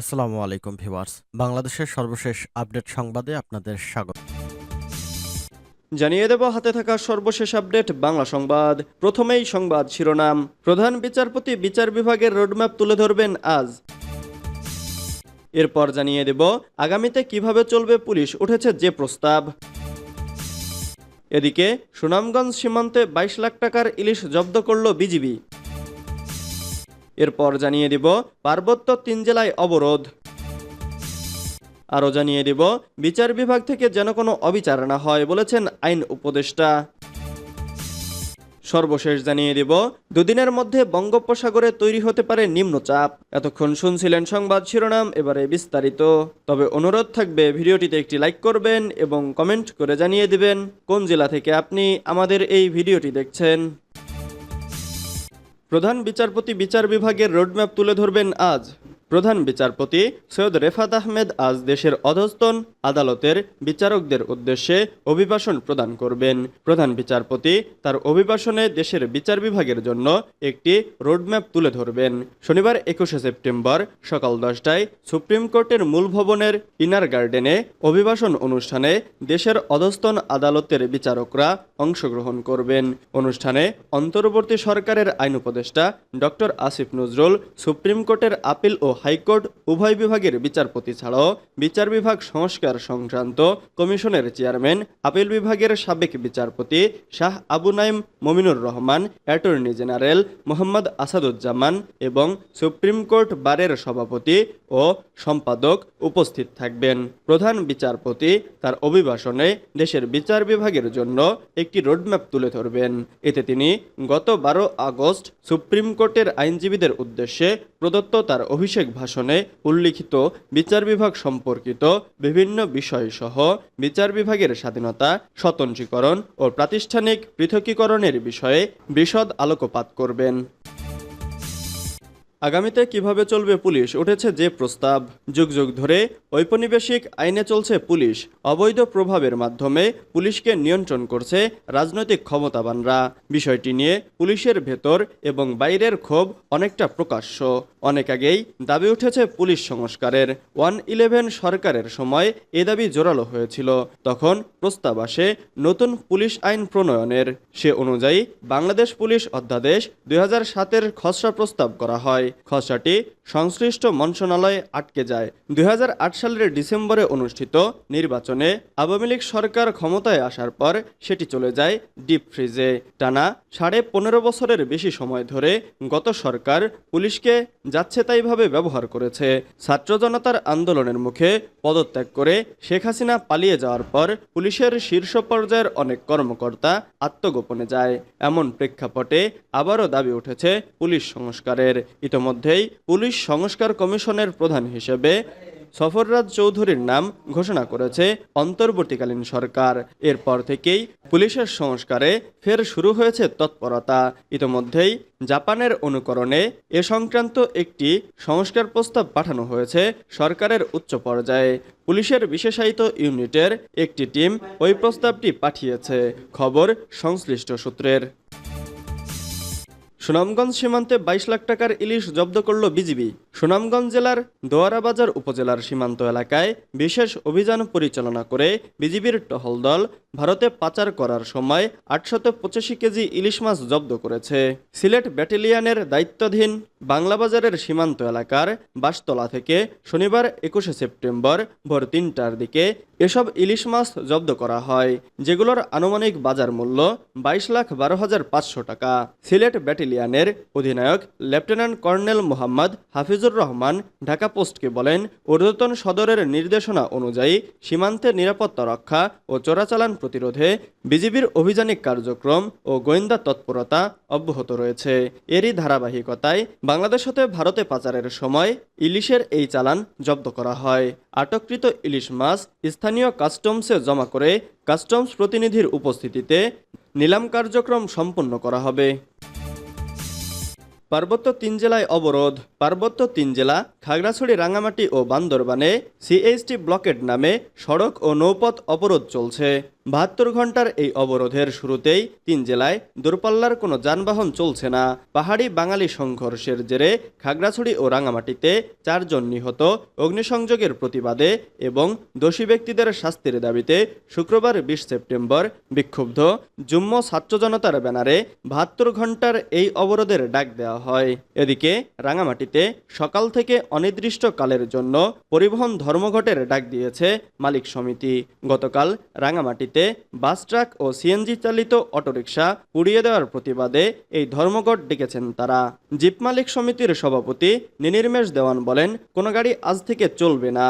আসসালামু আলাইকুম, ভিউয়ার্স। বাংলাদেশের সর্বশেষ আপডেট সংবাদে আপনাদের স্বাগত। জানিয়ে দেব, হাতে থাকা সর্বশেষ আপডেট, বাংলা সংবাদ। প্রথমেই সংবাদ শিরোনাম। প্রধান বিচারপতি বিচার বিভাগের রোডম্যাপ তুলে ধরবেন আজ। এরপর জানিয়ে দেব, আগামীতে কীভাবে চলবে পুলিশ উঠেছে যে প্রস্তাব। এদিকে, সুনামগঞ্জ সীমান্তে বাইশ লাখ টাকার ইলিশ জব্দ করল বিজিবি। এরপর জানিয়ে দিব পার্বত্য তিন জেলায় অবরোধ। আরও জানিয়ে দিব, বিচার বিভাগ থেকে যেন কোনো অবিচার না হয় বলেছেন আইন উপদেষ্টা। সর্বশেষ জানিয়ে দিব, দুদিনের মধ্যে বঙ্গোপসাগরে তৈরি হতে পারে নিম্নচাপ। এতক্ষণ শুনছিলেন সংবাদ শিরোনাম, এবারে বিস্তারিত। তবে অনুরোধ থাকবে, ভিডিওটিতে একটি লাইক করবেন এবং কমেন্ট করে জানিয়ে দিবেন কোন জেলা থেকে আপনি আমাদের এই ভিডিওটি দেখছেন। প্রধান বিচারপতি বিচার বিভাগের রোডম্যাপ তুলে ধরবেন আজ। প্রধান বিচারপতি সৈয়দ রেফাত আহমেদ আজ দেশের অধস্তন আদালতের বিচারকদের উদ্দেশ্যে অভিবাসন প্রদান করবেন। প্রধান বিচারপতি তার অভিবাসনে দেশের বিচার বিভাগের জন্য একটি রোডম্যাপ তুলে ধরবেন। শনিবার একুশে সেপ্টেম্বর সকাল দশটায় সুপ্রিম কোর্টের মূল ভবনের ইনার গার্ডেনে অভিবাসন অনুষ্ঠানে দেশের অধস্তন আদালতের বিচারকরা অংশগ্রহণ করবেন। অনুষ্ঠানে অন্তর্বর্তী সরকারের আইন উপদেষ্টা ডক্টর আসিফ নজরুল, সুপ্রিম কোর্টের আপিল ও হাইকোর্ট, উভয় বিভাগের বিচারপতি ছাড়াও বিচার বিভাগ সংস্কার সংক্রান্ত কমিশনের চেয়ারম্যান, আপিল বিভাগের সাবেক বিচারপতি শাহ আবু নাইম মমিনুর রহমান, অ্যাটর্নি জেনারেল মোহাম্মদ আসাদুজ্জামান এবং সুপ্রিম কোর্ট বারের সভাপতি ও সম্পাদক উপস্থিত থাকবেন। প্রধান বিচারপতি তার অভিভাষণে দেশের বিচার বিভাগের জন্য একটি রোডম্যাপ তুলে ধরবেন। এতে তিনি গত বারো আগস্ট সুপ্রিম কোর্টের আইনজীবীদের উদ্দেশ্যে প্রদত্ত তার অভিষেক ভাষণে উল্লিখিত বিচার বিভাগ সম্পর্কিত বিভিন্ন বিষয়সহ বিচার বিভাগের স্বাধীনতা, স্বতন্ত্রীকরণ ও প্রাতিষ্ঠানিক পৃথকীকরণের বিষয়ে বিশদ আলোকপাত করবেন। আগামীতে কীভাবে চলবে পুলিশ? উঠেছে যে প্রস্তাব। যুগ যুগ ধরে ঔপনিবেশিক আইনে চলছে পুলিশ। অবৈধ প্রভাবের মাধ্যমে পুলিশকে নিয়ন্ত্রণ করছে রাজনৈতিক ক্ষমতাবানরা। বিষয়টি নিয়ে পুলিশের ভেতর এবং বাইরের ক্ষোভ অনেকটা প্রকাশ্য। অনেক আগেই দাবি উঠেছে পুলিশ সংস্কারের। ওয়ান ইলেভেন সরকারের সময় এ দাবি জোরালো হয়েছিল। তখন প্রস্তাব আসে নতুন পুলিশ আইন প্রণয়নের। সে অনুযায়ী বাংলাদেশ পুলিশ অধ্যাদেশ দুই হাজার সাতের খসড়া প্রস্তাব করা হয়। খসড়াটি সংশ্লিষ্ট মন্ত্রণালয়ে আটকে যায়। দুই হাজার আট সালের ডিসেম্বরে অনুষ্ঠিত নির্বাচনে আওয়ামী লীগ সরকার ক্ষমতায় আসার পর সেটি চলে যায় ডিপ ফ্রিজে। টানা সাড়ে পনেরো বছরের বেশি সময় ধরে গত সরকার পুলিশকে যাচ্ছে তাইভাবে ব্যবহার করেছে। ছাত্র জনতার আন্দোলনের মুখে পদত্যাগ করে শেখ হাসিনা পালিয়ে যাওয়ার পর পুলিশের শীর্ষ পর্যায়ের অনেক কর্মকর্তা আত্মগোপনে যায়। এমন প্রেক্ষাপটে আবারও দাবি উঠেছে পুলিশ সংস্কারের। ইতোমধ্যেই পুলিশ সংস্কার কমিশনের প্রধান হিসেবে সফররাজ চৌধুরীর নাম ঘোষণা করেছে অন্তর্বর্তীকালীন সরকার। এরপর থেকেই পুলিশের সংস্কারে ফের শুরু হয়েছে তৎপরতা। ইতোমধ্যেই জাপানের অনুকরণে এ সংক্রান্ত একটি সংস্কার প্রস্তাব পাঠানো হয়েছে সরকারের উচ্চ পর্যায়ে। পুলিশের বিশেষায়িত ইউনিটের একটি টিম ওই প্রস্তাবটি পাঠিয়েছে। খবর সংশ্লিষ্ট সূত্রের। সুনামগঞ্জ সীমান্তে বাইশ লাখ টাকার ইলিশ জব্দ করল বিজিবি। সুনামগঞ্জ জেলার দোয়ারাবাজার উপজেলার সীমান্ত এলাকায় বিশেষ অভিযান পরিচালনা করে বিজিবির টহল দল ভারতে পাচার করার সময় আটশত পঁচাশি কেজি ইলিশ মাছ জব্দ করেছে। সিলেট ব্যাটালিয়নের দায়িত্বাধীন বাংলাবাজারের সীমান্ত এলাকার বাসতলা থেকে শনিবার একুশে সেপ্টেম্বর ভোর তিনটার দিকে এসব ইলিশ মাছ জব্দ করা হয়, যেগুলোর আনুমানিক বাজার মূল্য বাইশ লাখ বারো হাজার পাঁচশো টাকা। সিলেট ব্যাটেলিয়ানের অধিনায়ক লেফটেন্যান্ট কর্নেল মোহাম্মদ হাফিজুর রহমান ঢাকা পোস্টকে বলেন, ঊর্ধ্বতন সদরের নির্দেশনা অনুযায়ী সীমান্তের নিরাপত্তা রক্ষা ও চোরাচালান প্রতিরোধে বিজিবির অভিযানিক কার্যক্রম ও গোয়েন্দা তৎপরতা অব্যাহত রয়েছে। এরই ধারাবাহিকতায় বাংলাদেশ হতে ভারতে পাচারের সময় ইলিশের এই চালান জব্দ করা হয়। আটককৃত ইলিশ মাছ স্থানীয় কাস্টমসে জমা করে কাস্টমস প্রতিনিধির উপস্থিতিতে নিলাম কার্যক্রম সম্পন্ন করা হবে। পার্বত্য তিন জেলায় অবরোধ পার্বত্য তিন জেলা খাগড়াছড়ি রাঙামাটি ও বান্দরবানে সিএইচটি ব্লকেড নামে সড়ক ও নৌপথ অবরোধ চলছে। বাহাত্তর ঘণ্টার এই অবরোধের শুরুতেই তিন জেলায় দূরপাল্লার কোনো যানবাহন চলছে না। পাহাড়ি বাঙালি সংঘর্ষের জেরে খাগড়াছড়ি ও রাঙামাটিতে চারজন নিহত অগ্নিসংযোগের প্রতিবাদে এবং দোষী ব্যক্তিদের শাস্তির দাবিতে শুক্রবার বিশ সেপ্টেম্বর বিক্ষুব্ধ যুম্ম ছাত্র জনতার ব্যানারে বাহাত্তর ঘণ্টার এই অবরোধের ডাক দেওয়া হয়। এদিকে রাঙামাটিতে সকাল থেকে অনির্দিষ্টকালের জন্য পরিবহন ধর্মঘটের ডাক দিয়েছে মালিক সমিতি। গতকাল রাঙামাটিতে বাস ট্রাক ও সিএনজি চালিত অটোরিকশা পুড়িয়ে দেওয়ার প্রতিবাদে এই ধর্মঘট ডেকেছেন তারা। জিপ মালিক সমিতির সভাপতি নিনির্মেশ দেওয়ান বলেন, কোনো গাড়ি আজ থেকে চলবে না।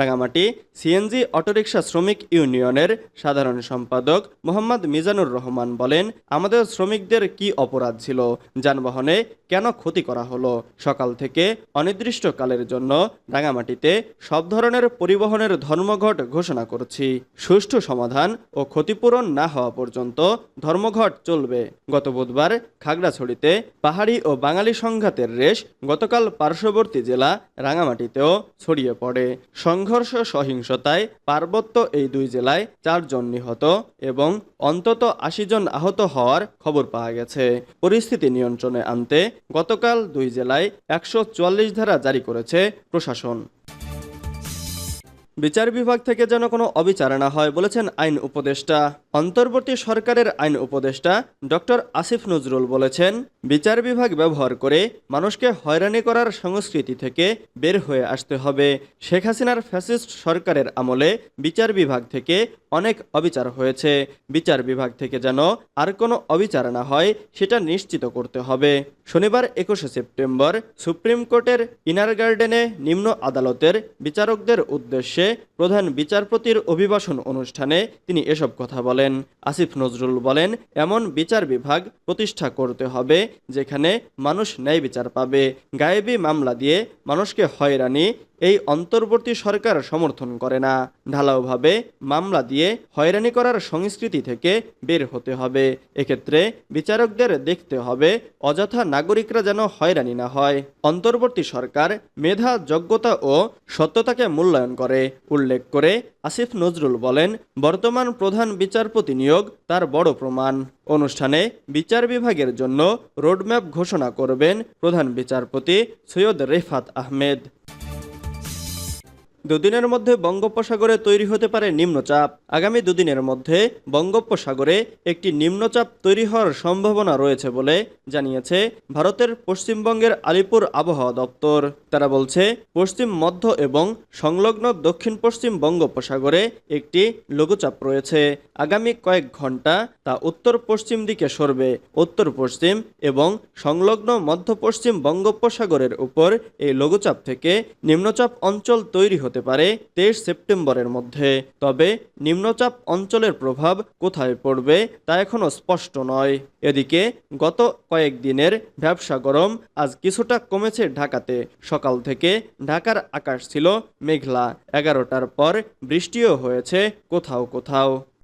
রাঙামাটি সিএনজি অটোরিকশা শ্রমিক ইউনিয়নের সাধারণ সম্পাদক মোহাম্মদ মিজানুর রহমান বলেন, আমাদের শ্রমিকদের কি অপরাধ ছিল? যানবাহনে কেন ক্ষতি করা হলো? সকাল থেকে অনির্দিষ্টকালের জন্য রাঙামাটিতে সব ধরনের পরিবহনের ধর্মঘট ঘোষণা করছি। সুষ্ঠু সমাধান ও ক্ষতিপূরণ না হওয়া পর্যন্ত ধর্মঘট চলবে। গত বুধবার খাগড়াছড়িতে পাহাড়ি ও বাঙালি সংঘাতের রেশ গতকাল পার্শ্ববর্তী জেলা রাঙামাটিতেও ছড়িয়ে পড়ে। সংঘর্ষ সহিংসতায় পার্বত্য এই দুই জেলায় চারজন নিহত এবং অন্তত আশি জন আহত হওয়ার খবর পাওয়া গেছে। পরিস্থিতি নিয়ন্ত্রণে আনতে গতকাল দুই জেলায় একশো চুয়াল্লিশ ধারা জারি করেছে প্রশাসন। বিচার বিভাগ থেকে যেন কোনো অবিচার না হয় বলেছেন আইন উপদেষ্টা। অন্তর্বর্তী সরকারের আইন উপদেষ্টা ডক্টর আসিফ নজরুল বলেছেন, বিচার বিভাগ ব্যবহার করে মানুষকে হয়রানি করার সংস্কৃতি থেকে বের হয়ে আসতে হবে। শেখ হাসিনার ফ্যাসিস্ট সরকারের আমলে বিচার বিভাগ থেকে অনেক অবিচার হয়েছে। বিচার বিভাগ থেকে যেন আর কোনো অবিচার না হয় সেটা নিশ্চিত করতে হবে। শনিবার একুশে সেপ্টেম্বর সুপ্রিম কোর্টের ইনার গার্ডেনে নিম্ন আদালতের বিচারকদের উদ্দেশ্যে প্রধান বিচারপতির অভিবাসন অনুষ্ঠানে তিনি এসব কথা বলেন। আসিফ নজরুল বলেন, এমন বিচার বিভাগ প্রতিষ্ঠা করতে হবে যেখানে মানুষ ন্যায় বিচার পাবে। গায়েবী মামলা দিয়ে মানুষকে হয়রানি এই অন্তর্বর্তী সরকার সমর্থন করে না। ঢালাওভাবে মামলা দিয়ে হয়রানি করার সংস্কৃতি থেকে বের হতে হবে। এক্ষেত্রে বিচারকদের দেখতে হবে অযথা নাগরিকরা যেন হয়রানি না হয়। অন্তর্বর্তী সরকার মেধা, যোগ্যতা ও সত্যতাকে মূল্যায়ন করে, উল্লেখ করে আসিফ নজরুল বলেন, বর্তমান প্রধান বিচারপতি নিয়োগ তার বড় প্রমাণ। অনুষ্ঠানে বিচার বিভাগের জন্য রোডম্যাপ ঘোষণা করবেন প্রধান বিচারপতি সৈয়দ রেফাত আহমেদ। দুদিনের মধ্যে বঙ্গোপসাগরে তৈরি হতে পারে নিম্নচাপ। আগামী দুদিনের মধ্যে বঙ্গোপসাগরে একটি নিম্নচাপ তৈরি হওয়ার সম্ভাবনা রয়েছে বলে জানিয়েছে ভারতের পশ্চিমবঙ্গের আলিপুর আবহাওয়া দপ্তর। তারা বলছে, পশ্চিম, মধ্য এবং সংলগ্ন দক্ষিণ পশ্চিম বঙ্গোপসাগরে একটি লঘুচাপ রয়েছে। আগামী কয়েক ঘণ্টা তা উত্তর পশ্চিম দিকে সরবে। উত্তর পশ্চিম এবং সংলগ্ন মধ্য পশ্চিম বঙ্গোপসাগরের উপর এই লঘুচাপ থেকে নিম্নচাপ অঞ্চল তৈরি হতে পারে তেইশ সেপ্টেম্বরের মধ্যে। তবে নিম্নচাপ অঞ্চলের প্রভাব কোথায় পড়বে তা এখনও স্পষ্ট নয়। এদিকে গত কয়েকদিনের ব্যবসা গরম, আজ কিছুটা কমেছে ঢাকাতে। সকাল থেকে ঢাকার আকাশ ছিল মেঘলা। এগারোটার পর বৃষ্টিও হয়েছে কোথাও কোথাও।